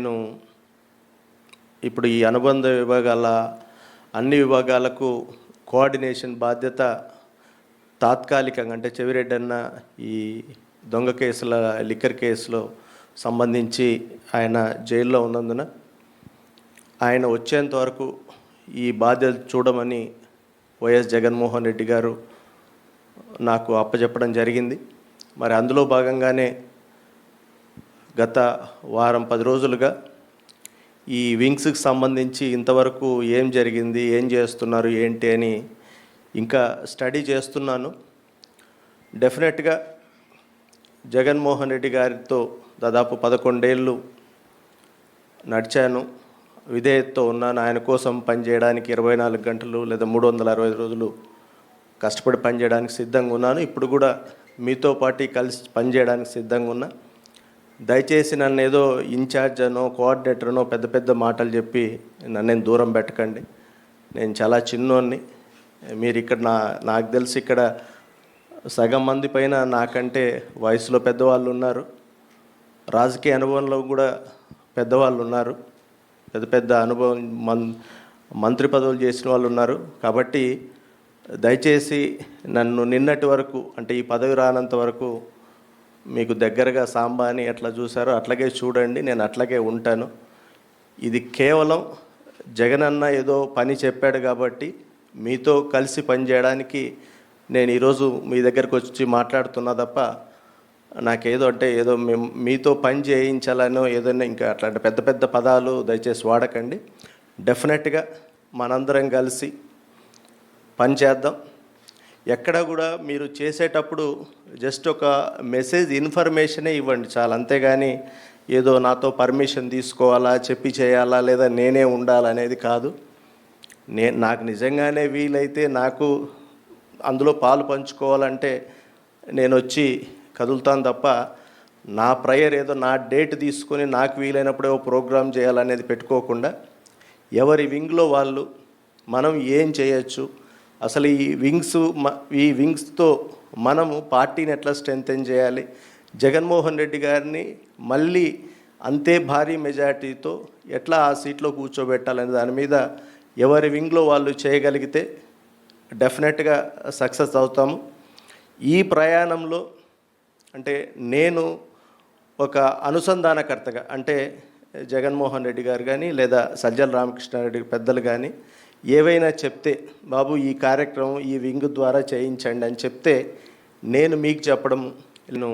నేను ఇప్పుడు ఈ అనుబంధ విభాగాల అన్ని విభాగాలకు కోఆర్డినేషన్ బాధ్యత తాత్కాలికంగా అంటే చెవిరెడ్డి అన్న ఈ దొంగ కేసుల లిక్కర్ కేసులో సంబంధించి ఆయన జైల్లో ఉన్నందున ఆయన వచ్చేంత వరకు ఈ బాధ్యత చూడమని వైఎస్ జగన్మోహన్ రెడ్డి గారు నాకు అప్పచెప్పడం జరిగింది. మరి అందులో భాగంగానే గత వారం పది రోజులుగా ఈ వింగ్స్కి సంబంధించి ఇంతవరకు ఏం జరిగింది ఏం చేస్తున్నారు ఏంటి అని ఇంకా స్టడీ చేస్తున్నాను. డెఫినెట్గా జగన్మోహన్ రెడ్డి గారితో దాదాపు పదకొండేళ్ళు నడిచాను. విధేయతతో ఉన్నాను. ఆయన కోసం పనిచేయడానికి ఇరవై నాలుగు గంటలు లేదా మూడు వందల అరవై రోజులు కష్టపడి పనిచేయడానికి సిద్ధంగా ఉన్నాను. ఇప్పుడు కూడా మీతో పాటు కలిసి పనిచేయడానికి సిద్ధంగా ఉన్నా. దయచేసి నన్ను ఏదో ఇన్ఛార్జ్ అనో కోఆర్డినేటర్ అనో పెద్ద పెద్ద మాటలు చెప్పి నన్ను దూరం పెట్టకండి. నేను చాలా చిన్నోన్ని. మీరు ఇక్కడ నా నాకు తెలిసి ఇక్కడ సగం మంది పైన నాకంటే వయసులో పెద్దవాళ్ళు ఉన్నారు. రాజకీయ అనుభవంలో కూడా పెద్దవాళ్ళు ఉన్నారు. పెద్ద పెద్ద అనుభవం మన్ మంత్రి పదవులు చేసిన వాళ్ళు ఉన్నారు. కాబట్టి దయచేసి నన్ను నిన్నటి వరకు అంటే ఈ పదవి రానంత వరకు మీకు దగ్గరగా సాంబాని ఎట్లా చూసారో అట్లాగే చూడండి నేను అట్లాగే ఉంటాను. ఇది కేవలం జగనన్న ఏదో పని చెప్పాడు కాబట్టి మీతో కలిసి పనిచేయడానికి నేను ఈరోజు మీ దగ్గరకు వచ్చి మాట్లాడుతున్నా తప్ప నాకేదో అంటే ఏదో మేము మీతో పని చేయించాలనో ఏదైనా ఇంకా అట్లాంటి పెద్ద పెద్ద పదాలు దయచేసి వాడకండి. డెఫినెట్గా మనందరం కలిసి పని చేద్దాం. ఎక్కడ కూడా మీరు చేసేటప్పుడు జస్ట్ ఒక మెసేజ్ ఇన్ఫర్మేషనే ఇవ్వండి చాలు. అంతేగాని ఏదో నాతో పర్మిషన్ తీసుకోవాలా చెప్పి చేయాలా లేదా నేనే ఉండాలనేది కాదు. నే నాకు నిజంగానే వీలైతే నాకు అందులో పాలు పంచుకోవాలంటే నేను వచ్చి కదులుతాను తప్ప నా ప్రేయర్ ఏదో నా డేట్ తీసుకొని నాకు వీలైనప్పుడే ఓ ప్రోగ్రామ్ చేయాలనేది పెట్టుకోకుండా ఎవరి వింగ్లో వాళ్ళు మనం ఏం చేయొచ్చు అసలు ఈ వింగ్స్ మ- ఈ వింగ్స్తో మనము పార్టీని ఎట్లా స్ట్రెంగ్తెన్ చేయాలి? జగన్మోహన్ రెడ్డి గారిని మళ్ళీ అంతే భారీ మెజార్టీతో ఎట్లా ఆ సీట్లో కూర్చోబెట్టాలనే దాని మీద ఎవరి వింగ్లో వాళ్ళు చేయగలిగితే డెఫినెట్గా సక్సెస్ అవుతాము. ఈ ప్రయాణంలో అంటే నేను ఒక అనుసంధానకర్తగా అంటే జగన్మోహన్ రెడ్డి గారు కానీ లేదా సజ్జల రామకృష్ణారెడ్డి పెద్దలు కానీ ఏవైనా చెప్తే బాబు ఈ కార్యక్రమం ఈ వింగ్ ద్వారా చేయించండి అని చెప్తే నేను మీకు చెప్పడం నేను